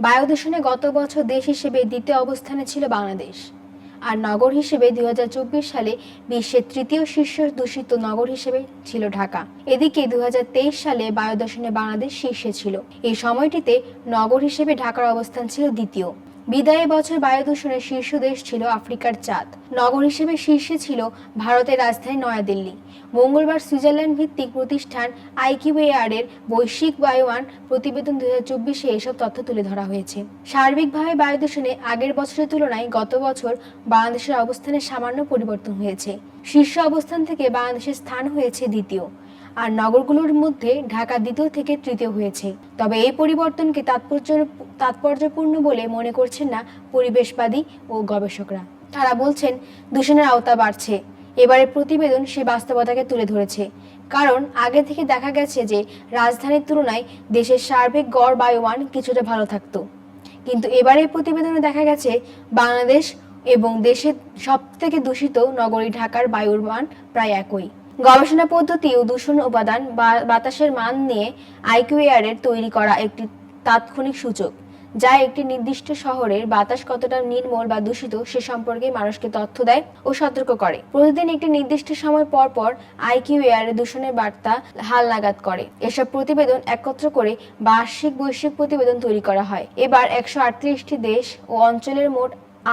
বায়ু দূষণে গত বছর দেশ হিসেবে দ্বিতীয় অবস্থানে ছিল বাংলাদেশ। আর নগর হিসেবে দুই হাজার চব্বিশ সালে বিশ্বের তৃতীয় শীর্ষ দূষিত নগর হিসেবে ছিল ঢাকা। এদিকে দুই হাজার তেইশ সালে বায়ু দূষণে বাংলাদেশ শীর্ষে ছিল। এই সময়টিতে নগর হিসেবে ঢাকার অবস্থান ছিল দ্বিতীয়। বিদায়ী বছর বায়ু দূষণের শীর্ষ দেশ ছিল আফ্রিকার চাঁদ। নগর হিসেবে শীর্ষে ছিল ভারতের রাজধানী নয়াদিল্লি। মঙ্গলবার সুইজারল্যান্ড ভিত্তিক প্রতিষ্ঠান আইকিউএআর এর বৈশ্বিক বায়ুমান প্রতিবেদন দুই হাজার চব্বিশে এসব তথ্য তুলে ধরা হয়েছে। সার্বিকভাবে বায়ু দূষণে আগের বছরের তুলনায় গত বছর বাংলাদেশের অবস্থানে সামান্য পরিবর্তন হয়েছে। শীর্ষ অবস্থান থেকে বাংলাদেশের স্থান হয়েছে দ্বিতীয়। আর নগরগুলোর মধ্যে ঢাকা দ্বিতীয় থেকে তৃতীয় হয়েছে। তবে এই পরিবর্তনকে তাৎপর্য, তাৎপর্যপূর্ণ বলে মনে করছেন না পরিবেশবাদী ও গবেষকরা। তারা বলছেন, দূষণের আওতা বাড়ছে। এবারের প্রতিবেদন সে বাস্তবতাকে তুলে ধরেছে। কারণ আগে থেকে দেখা গেছে যে, রাজধানীর তুলনায় দেশের সার্বিক গড় বায়ুমান কিছুটা ভালো থাকতো। কিন্তু এবারের প্রতিবেদনে দেখা গেছে, বাংলাদেশ এবং দেশের সব থেকে দূষিত নগরী ঢাকার বায়ুর মান প্রায় একই। গবেষণা পদ্ধতি ও দূষণ উপাদান বা বাতাসের মান নিয়ে আইকিউএআর এর তৈরি করা একটি তাৎক্ষণিক সূচক, যা একটি নির্দিষ্ট শহরের বাতাস কতটা নির্মল বা দূষিত সে সম্পর্কে মানুষকে তথ্য দেয় ও সতর্ক করে। প্রতিদিন একটি নির্দিষ্ট সময় পর পর আইকিউএআর দূষণের বার্তা হালনাগাদ করে। এসব প্রতিবেদন একত্র করে বার্ষিক বৈশ্বিক প্রতিবেদন তৈরি করা হয়। এবার একশো আটত্রিশটি দেশ ও অঞ্চলের মোট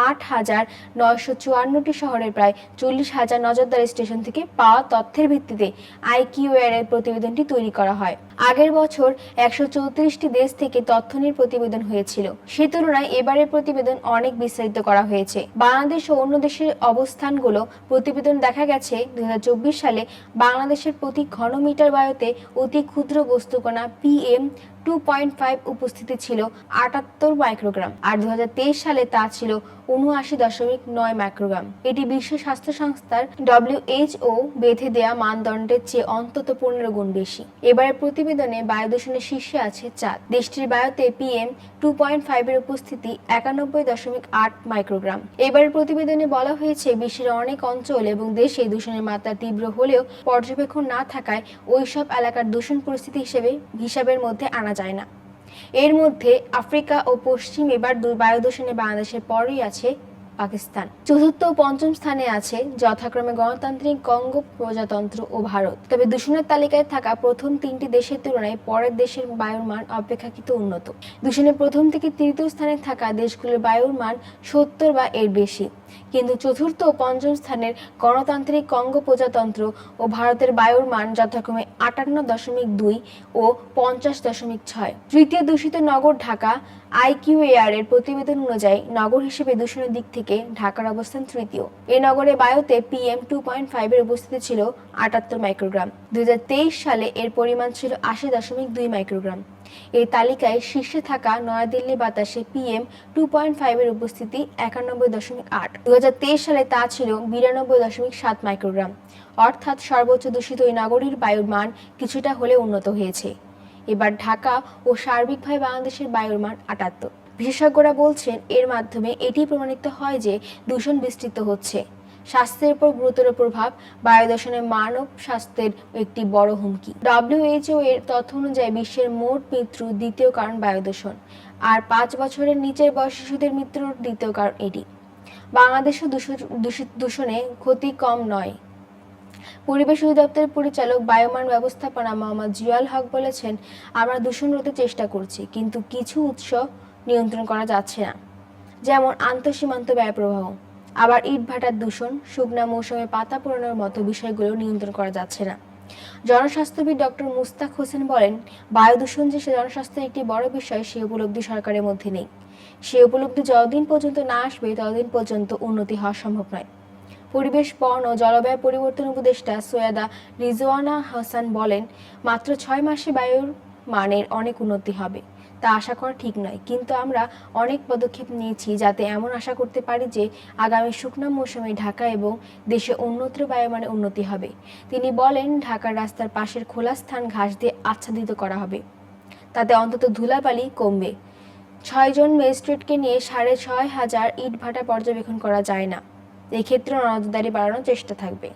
আট হাজার নয়শো চুয়ান্নটি শহরের প্রায় চল্লিশ হাজার নজরদারি স্টেশন থেকে পাওয়া তথ্যের ভিত্তিতে আইকিউআর এর প্রতিবেদনটি তৈরি করা হয়। আগের বছর একশো চৌত্রিশটি দেশ থেকে তথ্য নিয়ে প্রতিবেদন হয়েছিল। সে তুলনায় এবারের প্রতিবেদন অনেক বিস্তারিত করা হয়েছে। বাংলাদেশ ও অন্য দেশের অবস্থানগুলো প্রতিবেদন দেখা গেছে দুই হাজার চব্বিশ সালে বাংলাদেশের প্রতি ঘনমিটার বায়ুতে অতি ক্ষুদ্র বস্তুকণা পিএম টু পয়েন্ট ফাইভ উপস্থিতি ছিল আটাত্তর মাইক্রোগ্রাম। আর দু হাজার তেইশ সালে তা ছিল উনআশি দশমিক নয় মাইক্রোগ্রাম এটি বিশ্ব স্বাস্থ্য সংস্থার ডব্লিউএইচও বেঁধে দেয়া মানদণ্ডের চেয়ে অন্তত পনেরো গুণ বেশি। এবারের প্রতিবেদনে বায়ু দূষণের শীর্ষে আছে চাঁদ। দেশটির বায়ুতে পিএম টু পয়েন্ট ফাইভের উপস্থিতি একানব্বই দশমিক আট মাইক্রোগ্রাম এবারের প্রতিবেদনে বলা হয়েছে, বিশ্বের অনেক অঞ্চল এবং দেশে দূষণের মাত্রা তীব্র হলেও পর্যবেক্ষণ না থাকায় ওইসব এলাকার দূষণ পরিস্থিতি হিসেবে হিসাবের মধ্যে আনা যায় না। এর মধ্যে আফ্রিকা ও পশ্চিম এবার বায়ু দূষণে বাংলাদেশের পরেই আছে পাকিস্তান। চতুর্থ ও পঞ্চম স্থানে আছে যথাক্রমে গণতান্ত্রিক কঙ্গো প্রজাতন্ত্র ও ভারত। তবে দূষণের তালিকায় থাকা প্রথম তিনটি দেশের তুলনায় পরের দেশের বায়ুর মান অপেক্ষাকৃত উন্নত। দূষণের প্রথম থেকে তৃতীয় স্থানে থাকা দেশগুলোর বায়ুর মান সত্তর বা এর বেশি। কিন্তু চতুর্থ ও পঞ্চম স্থানের গণতান্ত্রিক কঙ্গো প্রজাতন্ত্র ও ভারতের বায়ুর মান যথাক্রমে আটান্ন দশমিক দুই ও পঞ্চাশ দশমিক ছয়। তৃতীয় দূষিত নগর ঢাকা, আইকিউএআর এর প্রতিবেদন অনুযায়ী নগর হিসেবে দূষণের দিক থেকে ঢাকার অবস্থান তৃতীয়। এ নগরে বায়ুতে পিএম টু পয়েন্ট ফাইভের উপস্থিতি ছিল আটাত্তর মাইক্রোগ্রাম। দুই হাজার তেইশ সালে এর পরিমাণ ছিল আশি দশমিক দুই মাইক্রোগ্রাম। এই তালিকায় শীর্ষে থাকা নয়াদিল্লি বাতাসে পিএম টু পয়েন্ট ফাইভের উপস্থিতি একানব্বই দশমিক আট। দু সালে তা ছিল বিরানব্বই দশমিক সাত মাইক্রোগ্রাম। অর্থাৎ সর্বোচ্চ দূষিত এই নগরীর বায়ুর মান কিছুটা হলে উন্নত হয়েছে। এবার ঢাকা ও সার্বিকভাবে বাংলাদেশের বায়ুর মান আটাত্তর। বিশেষজ্ঞরা বলছেন, এর মাধ্যমে এটি প্রমাণিত হয় যে দূষণ বিস্তৃত হচ্ছে। স্বাস্থ্যের উপর গুরুতর প্রভাব বায়ু দূষণের মানব স্বাস্থ্যের একটি বড় হুমকি। ডব্লিউএইচও এর তথ্য অনুযায়ী বিশ্বের মোট মৃত্যুর দ্বিতীয় কারণ বায়ু দূষণ আর পাঁচ বছরের নিচের বয়স শিশুদের মৃত্যুর দ্বিতীয় কারণ এটি। বাংলাদেশও দূষণ- ক্ষতি কম নয়। পরিবেশ অধিদপ্তরের পরিচালক, বায়ুমান ব্যবস্থাপনা মোহাম্মদ জিয়াল হক বলেছেন, আমরা দূষণ রোধে চেষ্টা করছি, কিন্তু কিছু উৎস নিয়ন্ত্রণ করা যাচ্ছে না। যেমন আন্তঃসীমান্ত ব্যয় প্রবাহ। আবার ইটভাটার দূষণ, শুকনা মৌসুমে পাতা পোড়ানোর মতো বিষয়গুলো নিয়ন্ত্রণ করা যাচ্ছে না। জনস্বাস্থ্যবিদ ডক্টর মুস্তাক হোসেন বলেন বায়ু দূষণ যে সে জনস্বাস্থ্যের একটি বড় বিষয়, সে উপলব্ধি সরকারের মধ্যে নেই। সে উপলব্ধি যতদিন পর্যন্ত না আসবে, ততদিন পর্যন্ত উন্নতি হওয়া সম্ভব নয়। পরিবেশ, বন ও জলবায়ু পরিবর্তন উপদেষ্টা সৈয়দা রিজওয়ানা হাসান বলেন, মাত্র ছয় মাসে বায়ুর মানের অনেক উন্নতি হবে। তা আশা করা ঠিক নয়। কিন্তু আমরা অনেক পদক্ষেপ নিয়েছি যাতে এমন আশা করতে পারি যে আগামী শুকনো মৌসুমে ঢাকা এবং দেশে অন্যত্র বায়ুমানে উন্নতি হবে। তিনি বলেন, ঢাকার রাস্তার পাশের খোলা স্থান ঘাস দিয়ে আচ্ছাদিত করা হবে। তাতে অন্তত ধুলাবালি কমবে। ছয়জন ম্যাজিস্ট্রেটকে নিয়ে সাড়ে ছয় হাজার ইটভাটা পর্যবেক্ষণ করা যায় না। এক্ষেত্রে নজরদারি বাড়ানোর চেষ্টা থাকবে।